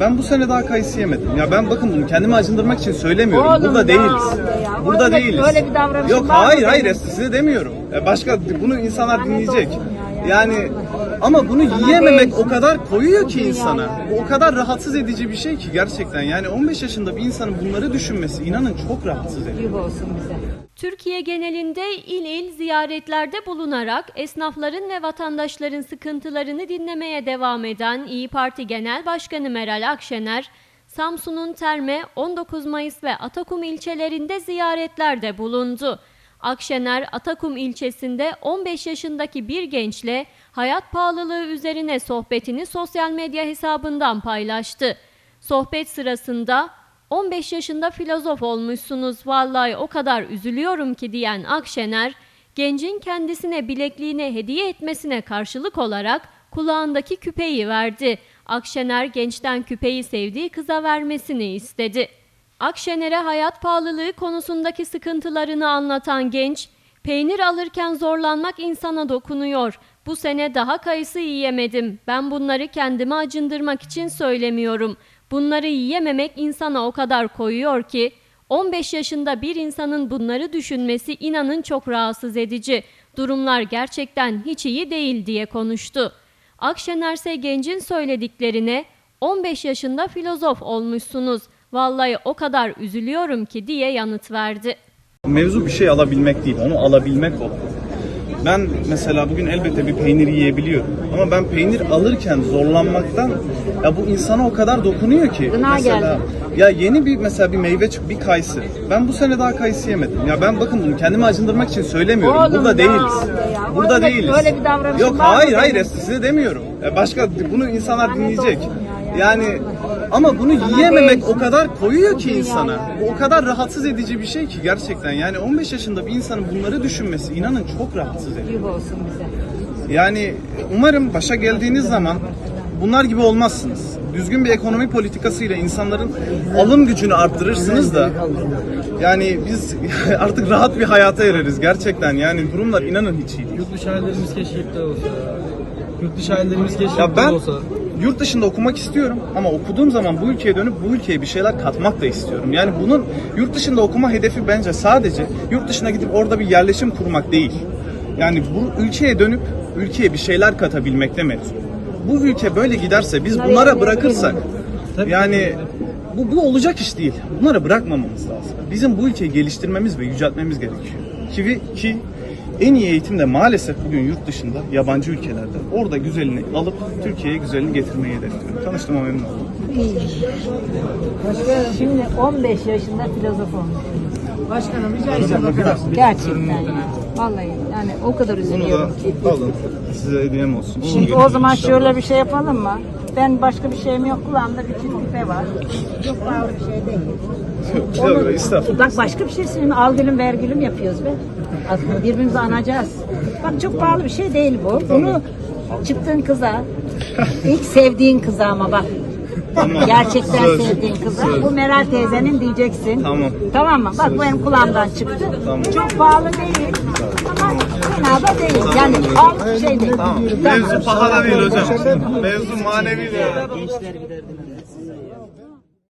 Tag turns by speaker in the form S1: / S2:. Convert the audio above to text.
S1: Ben bu sene daha kayısı yemedim. Ya ben bakın bunu kendimi acındırmak için söylemiyorum.
S2: Oğlum
S1: Burada değiliz.
S2: ya.
S1: Burada
S2: Öyle-
S1: değiliz.
S2: öyle bir davranışın
S1: Yok hayır hayır size demiyorum. E, Başka bunu insanlar dinleyecek. Yani ama bunu yiyememek o kadar koyuyor ki insana. O kadar rahatsız edici bir şey ki gerçekten. Yani 15 yaşında bir insanın bunları düşünmesi inanın çok rahatsız ediyor.
S2: Yuh olsun bize.
S3: Türkiye genelinde il il ziyaretlerde bulunarak esnafların ve vatandaşların sıkıntılarını dinlemeye devam eden İyi Parti Genel Başkanı Meral Akşener, Samsun'un Terme, 19 Mayıs ve Atakum ilçelerinde ziyaretlerde bulundu. Akşener, Atakum ilçesinde 15 yaşındaki bir gençle hayat pahalılığı üzerine sohbetini sosyal medya hesabından paylaştı. Sohbet sırasında 15 yaşında filozof olmuşsunuz vallahi o kadar üzülüyorum ki diyen Akşener, gencin kendisine bilekliğini hediye etmesine karşılık olarak kulağındaki küpeyi verdi. Akşener gençten küpeyi sevdiği kıza vermesini istedi. Akşener'e hayat pahalılığı konusundaki sıkıntılarını anlatan genç, peynir alırken zorlanmak insana dokunuyor. Bu sene daha kayısı yiyemedim. Ben bunları kendime acındırmak için söylemiyorum. Bunları yiyememek insana o kadar koyuyor ki 15 yaşında bir insanın bunları düşünmesi inanın çok rahatsız edici. Durumlar gerçekten hiç iyi değil diye konuştu. Akşener ise gencin söylediklerine 15 yaşında filozof olmuşsunuz. Vallahi o kadar üzülüyorum ki diye yanıt verdi.
S1: Mevzu bir şey alabilmek değil, onu alabilmek o. Ben mesela bugün elbette bir peynir yiyebiliyorum. Ama ben peynir alırken zorlanmaktan ya bu insana o kadar dokunuyor ki.
S2: Gına
S1: mesela
S2: geldi.
S1: ya yeni bir mesela bir meyve çık bir kayısı. Ben bu sene daha kayısı yemedim. Ya ben bakın bunu kendimi acındırmak için söylemiyorum.
S2: Oğlum
S1: Burada değiliz.
S2: ya.
S1: Burada
S2: Öyle-
S1: değiliz.
S2: öyle bir davranışın
S1: Yok hayır hayır size demiyorum. Ya başka bunu insanlar dinleyecek. Yani ama bunu yiyememek o kadar koyuyor ki insana. O kadar rahatsız edici bir şey ki gerçekten. Yani 15 yaşında bir insanın bunları düşünmesi inanın çok rahatsız ediyor.
S2: Olsun bize.
S1: Yani umarım başa geldiğiniz zaman bunlar gibi olmazsınız. Düzgün bir ekonomi politikasıyla insanların alım gücünü arttırırsınız da yani biz artık rahat bir hayata ereriz gerçekten. Yani durumlar inanın hiç iyi değil.
S4: Yurt dışı hallerimiz keşke iptal olsa. Yurt dışı hallerimiz keşke
S1: Ya
S4: iptal
S1: ben
S4: olsa.
S1: Yurt dışında okumak istiyorum ama okuduğum zaman bu ülkeye dönüp bu ülkeye bir şeyler katmak da istiyorum. Yani bunun yurt dışında okuma hedefi bence sadece yurt dışına gidip orada bir yerleşim kurmak değil. Yani bu ülkeye dönüp ülkeye bir şeyler katabilmekte mevzu. Bu ülke böyle giderse biz bunlara bırakırsak yani bu, bu olacak iş değil. Bunlara bırakmamamız lazım. Bizim bu ülkeyi geliştirmemiz ve yüceltmemiz gerekiyor. Ki, ki en iyi eğitim de maalesef bugün yurt dışında, yabancı ülkelerde. Orada güzelini alıp Türkiye'ye güzelini getirmeyi hedefliyorum. Tanıştığıma memnun oldum.
S2: Şimdi 15 yaşında filozof olmuş. Başkanım rica Gerçekten ya. Vallahi yani o kadar
S1: Bunu da
S2: üzülüyorum ki.
S1: alın. Size hediyem olsun.
S2: Şimdi o zaman şöyle bir şey yapalım mı? Ben başka bir şeyim yok. Kulağımda bir çift küpe var. Çok pahalı bir şey değil.
S1: Yok, estağfurullah.
S2: Bak başka bir şey söyleyeyim. Al gülüm ver gülüm yapıyoruz be. Aslında birbirimizi anacağız. Bak çok pahalı bir şey değil bu. Bunu çıktığın kıza, ilk sevdiğin kıza ama bak.
S1: Tamam.
S2: Gerçekten
S1: Söz.
S2: sevdiğin kıza. Bu Meral teyzenin diyeceksin.
S1: Tamam.
S2: Tamam mı? Bak bu benim kulağımdan çıktı.
S1: Tamam.
S2: Çok pahalı değil. Ama fena da değil. Yani pahalı bir şey değil.
S1: Tamam. Mevzu pahalı değil hocam. Mevzu manevi de.